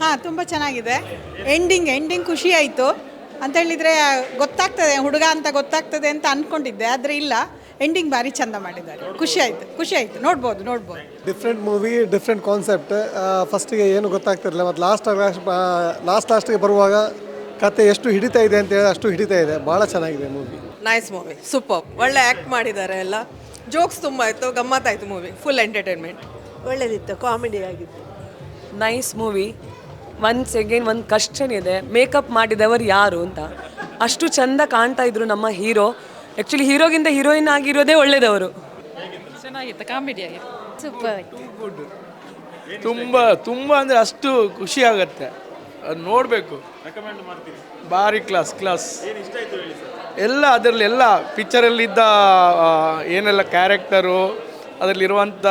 ಹಾಂ ತುಂಬ ಚೆನ್ನಾಗಿದೆ. ಎಂಡಿಂಗ್ ಎಂಡಿಂಗ್ ಖುಷಿ ಆಯಿತು. ಅಂತ ಹೇಳಿದರೆ ಗೊತ್ತಾಗ್ತದೆ ಹುಡುಗ ಅಂತ ಗೊತ್ತಾಗ್ತದೆ ಅಂತ ಅಂದ್ಕೊಂಡಿದ್ದೆ ಆದರೆ ಇಲ್ಲ. ಎಂಡಿಂಗ್ ಭಾರಿ ಚಂದ ಮಾಡಿದ್ದಾರೆ. ಖುಷಿ ಆಯಿತು ಖುಷಿ ಆಯಿತು. ನೋಡ್ಬೋದು ನೋಡ್ಬೋದು. ಡಿಫ್ರೆಂಟ್ ಮೂವಿ ಡಿಫ್ರೆಂಟ್ ಕಾನ್ಸೆಪ್ಟ್ ಫಸ್ಟಿಗೆ ಏನು ಗೊತ್ತಾಗ್ತಿರಲಿಲ್ಲ ಮತ್ತು ಲಾಸ್ಟ್ ಲಾಸ್ಟ್ ಲಾಸ್ಟ್ಗೆ ಬರುವಾಗ ಕತೆ ಎಷ್ಟು ಹಿಡಿತಾ ಇದೆ ಅಂತ ಹೇಳಿ ಅಷ್ಟು ಹಿಡಿತಾ ಇದೆ. ಭಾಳ ಚೆನ್ನಾಗಿದೆ ಮೂವಿ ನೈಸ್ ಮೂವಿ ಸೂಪರ್ ಒಳ್ಳೆ ಆ್ಯಕ್ಟ್ ಮಾಡಿದ್ದಾರೆ ಎಲ್ಲ. ಜೋಕ್ಸ್ ತುಂಬ ಆಯಿತು ಗಮ್ಮತ್ತಾಯಿತು ಮೂವಿ ಫುಲ್ ಎಂಟರ್ಟೈನ್ಮೆಂಟ್ ಒಳ್ಳೆದಿತ್ತು ಕಾಮಿಡಿ ಆಗಿತ್ತು. ನೈಸ್ ಮೂವಿ ಒನ್ಸ್ ಅಗೇನ್ ಒಂದು ಕಷ್ಟನ್ ಇದೆ ಮೇಕಪ್ ಮಾಡಿದವರು ಯಾರು? ಅಂತ. ಅಷ್ಟು ಚಂದ ಕಾಣ್ತಾ ಇದ್ರು ನಮ್ಮ ಹೀರೋ. ಆ್ಯಕ್ಚುಲಿ ಹೀರೋಗಿಂತ ಹೀರೋಯಿನ್ ಆಗಿರೋದೇ ಒಳ್ಳೆಯದವರು ಚೆನ್ನಾಗಿತ್ತು ಕಾಮಿಡಿ ಆಗಿತ್ತು ಸೂಪರ್ ತುಂಬ ತುಂಬ ಅಂದರೆ ಅಷ್ಟು ಖುಷಿ ಆಗುತ್ತೆ. ಅದು ನೋಡಬೇಕು. ಭಾರಿ ಕ್ಲಾಸ್ ಕ್ಲಾಸ್ ಎಲ್ಲ ಅದರಲ್ಲಿ ಎಲ್ಲ ಪಿಕ್ಚರಲ್ಲಿದ್ದ ಏನೆಲ್ಲ ಕ್ಯಾರೆಕ್ಟರು ಅದರಲ್ಲಿರುವಂಥ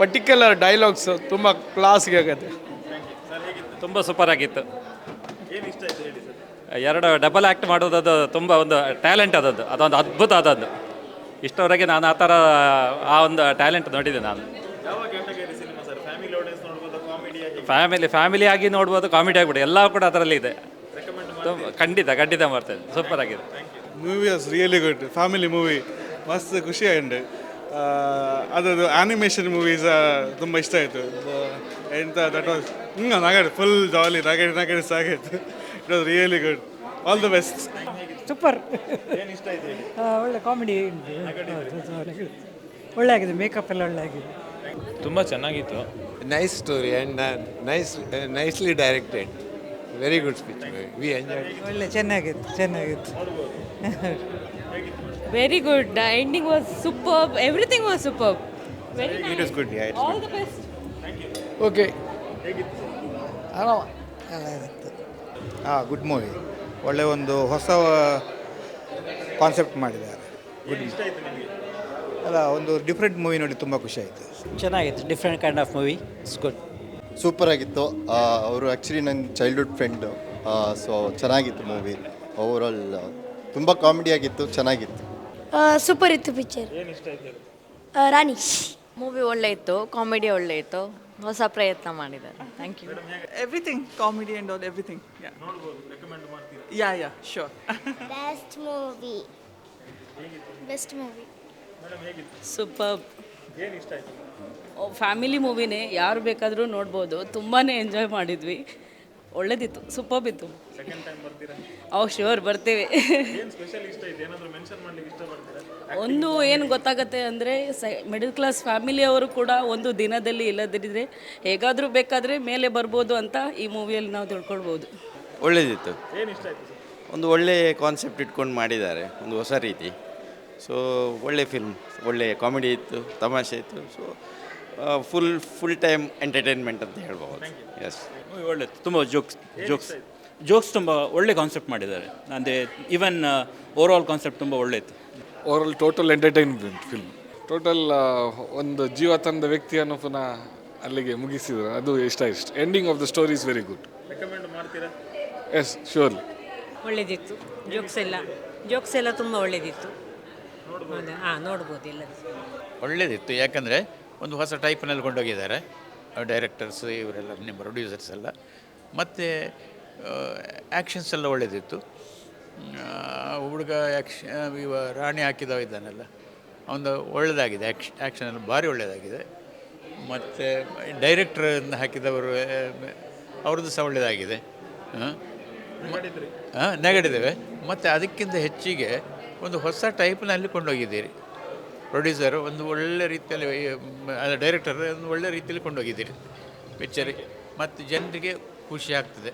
ಪರ್ಟಿಕ್ಯುಲರ್ ಡೈಲಾಗ್ಸ್ ತುಂಬ ಕ್ಲಾಸ್ಗೆ ಆಗತ್ತೆ. ತುಂಬ ಸೂಪರ್ ಆಗಿತ್ತು. ಎರಡು ಡಬಲ್ ಆ್ಯಕ್ಟ್ ಮಾಡೋದದು ತುಂಬ ಒಂದು ಟ್ಯಾಲೆಂಟ್ ಅದೊಂದು ಅದೊಂದು ಅದ್ಭುತ ಅದೊಂದು ಇಷ್ಟವರೆಗೆ ನಾನು ಆ ಥರ ಆ ಒಂದು ಟ್ಯಾಲೆಂಟ್ ನೋಡಿದೆ ನಾನು. ಫ್ಯಾಮಿಲಿ ಫ್ಯಾಮಿಲಿ ಆಗಿ? ನೋಡ್ಬೋದು ಕಾಮಿಡಿ ಆಗ್ಬಿಟ್ಟು ಎಲ್ಲ ಕೂಡ ಅದರಲ್ಲಿ ಇದೆ. ತುಂಬ ಖಂಡಿತ ಖಂಡಿತ ಮಾಡ್ತೇನೆ. ಸೂಪರ್ ಆಗಿದೆ. Movie was really good family movie ಮಸ್ತ್ ಖುಷಿ ಆಗಿದೆ ಅದದು ಆನಿಮೇಷನ್ ಮೂವೀಸ್ ತುಂಬ ಇಷ್ಟ ಆಯಿತು. ಎಂತ ದಟ್ ವಾಸ್ ಹಿಂಗೆ ನಗಡೆ ಫುಲ್ ಜಾಲಿ ನಗಡೆ ನಗಡೆ ಸಾಗಾಯ್ತು it was really good all the best super ಒಳ್ಳೆ ಕಾಮಿಡಿ ಒಳ್ಳೆ ಆಗಿದೆ ಮೇಕಪ್ ಎಲ್ಲ ಒಳ್ಳೆ ಆಗಿದೆ ತುಂಬ ಚೆನ್ನಾಗಿತ್ತು. Nice story and nice nicely directed very good speech we enjoy ಒಳ್ಳೆ ಚೆನ್ನಾಗಿತ್ತು ಚೆನ್ನಾಗಿತ್ತು. Very good ending was super everything was super very good all the best okay ಹಾಂ ಗುಡ್ ಮೂವಿ ಒಳ್ಳೆ ಒಂದು ಹೊಸ ಕಾನ್ಸೆಪ್ಟ್ ಮಾಡಿದ್ದಾರೆ. ಗುಡ್ ಅಲ್ಲ ಒಂದು ಡಿಫ್ರೆಂಟ್ ಮೂವಿ ನೋಡಿ ತುಂಬ ಖುಷಿ ಆಯಿತು. ಚೆನ್ನಾಗಿತ್ತು. Different kind of movie it's good super ಆಗಿತ್ತು. ಅವರು ಆ್ಯಕ್ಚುಲಿ ನನ್ನ ಚೈಲ್ಡ್ಹುಡ್ ಫ್ರೆಂಡು ಸೊ ಚೆನ್ನಾಗಿತ್ತು ಮೂವಿ ಓವರಾಲ್ ತುಂಬ ಕಾಮಿಡಿ ಆಗಿತ್ತು ಚೆನ್ನಾಗಿತ್ತು. ಸೂಪರ್ ಇತ್ತು ಪಿಕ್ಚರ್ ರಾಣಿ. ಮೂವಿ ಒಳ್ಳೆ ಇತ್ತು ಕಾಮಿಡಿ ಒಳ್ಳೆ ಇತ್ತು. ಹೊಸ ಪ್ರಯತ್ನ ಮಾಡಿದ್ದಾರೆ. Thank you everything comedy and all everything yeah yeah sure best movie best movie super family ಮೂವಿನೇ ಯಾರು ಬೇಕಾದರೂ ನೋಡ್ಬೋದು. ತುಂಬಾ ಎಂಜಾಯ್ ಮಾಡಿದ್ವಿ. ಒಳ್ಳೇದಿತ್ತು ಸೂಪರ್ ಇತ್ತು ಅವು ಶ್ಯೂರ್ ಬರ್ತೀವಿ. ಒಂದು ಏನು ಗೊತ್ತಾಗತ್ತೆ ಅಂದರೆ ಸೈ ಮಿಡಲ್ ಕ್ಲಾಸ್ ಫ್ಯಾಮಿಲಿಯವರು ಕೂಡ ಒಂದು ದಿನದಲ್ಲಿ ಇಲ್ಲದಿದ್ದರೆ ಹೇಗಾದರೂ ಬೇಕಾದರೆ ಮೇಲೆ ಬರ್ಬೋದು ಅಂತ ಈ ಮೂವಿಯಲ್ಲಿ ನಾವು ತಿಳ್ಕೊಳ್ಬೋದು. ಒಳ್ಳೇದಿತ್ತು. ಒಂದು ಒಳ್ಳೆ ಕಾನ್ಸೆಪ್ಟ್ ಇಟ್ಕೊಂಡು ಮಾಡಿದ್ದಾರೆ ಒಂದು ಹೊಸ ರೀತಿ. ಸೊ ಒಳ್ಳೆ ಫಿಲ್ಮ್ ಒಳ್ಳೆಯ ಕಾಮಿಡಿ ಇತ್ತು ತಮಾಷೆ ಇತ್ತು. So full full time entertainment ಅಂತ ಹೇಳ್ಬೋದು. ಎಸ್ ಒಳ್ಳೆ ತುಂಬ ಜೋಕ್ಸ್ ಜೋಕ್ಸ್ ಜೋಕ್ಸ್ ತುಂಬ ಒಳ್ಳೆ ಕಾನ್ಸೆಪ್ಟ್ ಮಾಡಿದ್ದಾರೆ. ಅಂದರೆ ಈವನ್ ಓವರ್ ಆಲ್ ಕಾನ್ಸೆಪ್ಟ್ ತುಂಬ ಒಳ್ಳೆ ಇತ್ತು overall total entertainment film total ಒಂದು ಜೀವ ತಂದ ವ್ಯಕ್ತಿಯನ್ನು ಪುನಃ ಅಲ್ಲಿಗೆ ಮುಗಿಸಿದ್ರು. ಅದು ಇಷ್ಟ ಇಷ್ಟ. Ending of the story is very good yes surely ಒಳ್ಳೇದಿತ್ತು. ಜೋಕ್ಸ್ ಎಲ್ಲ. ಜೋಕ್ಸ್ ಎಲ್ಲ ತುಂಬ ಒಳ್ಳೆಯದಿತ್ತು ಹೌದಾ? ಹಾಂ ನೋಡ್ಬೋದು ಎಲ್ಲ ಒಳ್ಳೆಯದಿತ್ತು ಯಾಕಂದರೆ ಒಂದು ಹೊಸ ಟೈಪ್ನಲ್ಲಿ ಕೊಂಡೋಗಿದ್ದಾರೆ. ಡೈರೆಕ್ಟರ್ಸ್ ಇವರೆಲ್ಲ, ನಿಮ್ಮ ಪ್ರೊಡ್ಯೂಸರ್ಸ್ ಎಲ್ಲ. ಮತ್ತು ಆ್ಯಕ್ಷನ್ಸ್ ಎಲ್ಲ ಒಳ್ಳೆಯದಿತ್ತು ಹುಡುಗ ಆ್ಯಕ್ಷ ಇವ ರಾಣಿ ಹಾಕಿದವ ಇದ್ದಾನಲ್ಲ ಒಂದು ಒಳ್ಳೆಯದಾಗಿದೆ ಆ್ಯಕ್ಷ ಆ್ಯಕ್ಷನ್ ಎಲ್ಲ ಭಾರಿ ಒಳ್ಳೆಯದಾಗಿದೆ ಮತ್ತು ಡೈರೆಕ್ಟ್ರನ್ನು ಹಾಕಿದವರು ಅವ್ರದ್ದು ಸಹ ಒಳ್ಳೆಯದಾಗಿದೆ ಹಾಂ ಹಾಂ ನೆಗಡಿದ್ದೇವೆ. ಮತ್ತು ಅದಕ್ಕಿಂತ ಹೆಚ್ಚಿಗೆ ಒಂದು ಹೊಸ ಟೈಪ್ನಲ್ಲಿ ಕೊಂಡೋಗಿದ್ದೀರಿ. ಪ್ರೊಡ್ಯೂಸರ್ ಒಂದು ಒಳ್ಳೆ ರೀತಿಯಲ್ಲಿ ಡೈರೆಕ್ಟರ್ ಒಂದು ಒಳ್ಳೆ ರೀತಿಯಲ್ಲಿ ಕೊಂಡೋಗಿದ್ದೀರಿ ಪಿಕ್ಚರಿ ಮತ್ತು ಜನರಿಗೆ ಖುಷಿ ಆಗ್ತದೆ.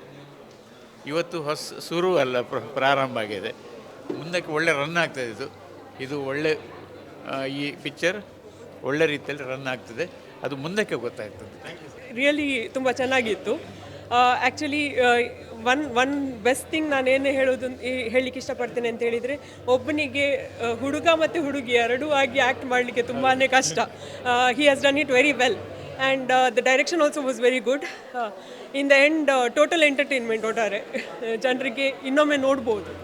ಇವತ್ತು ಹೊಸ, ಶುರು ಅಲ್ಲ, ಪ್ರ- ಪ್ರಾರಂಭ ಆಗಿದೆ. ಮುಂದಕ್ಕೆ ಒಳ್ಳೆ ರನ್ ಆಗ್ತದೆ ಇದು. ಇದು ಒಳ್ಳೆ ಈ ಪಿಕ್ಚರ್ ಒಳ್ಳೆ ರೀತಿಯಲ್ಲಿ ರನ್ ಆಗ್ತದೆ. ಅದು ಮುಂದಕ್ಕೆ ಗೊತ್ತಾಗ್ತದೆ. ರಿಯಲಿ ತುಂಬ ಚೆನ್ನಾಗಿತ್ತು. Actually one one best thing ನಾನೇನು ಹೇಳೋದು ಹೇಳಲಿಕ್ಕೆ ಇಷ್ಟಪಡ್ತೇನೆ ಅಂತ ಹೇಳಿದರೆ, ಒಬ್ಬನಿಗೆ ಹುಡುಗ ಮತ್ತು ಹುಡುಗಿ ಎರಡೂ ಆಗಿ ಆ್ಯಕ್ಟ್ ಮಾಡಲಿಕ್ಕೆ ತುಂಬಾ ಕಷ್ಟ. He has done it very well and the direction also was very good in the end total entertainment ಒಟ್ಟಾರೆ ಜನರಿಗೆ ಇನ್ನೊಮ್ಮೆ ನೋಡ್ಬೋದು.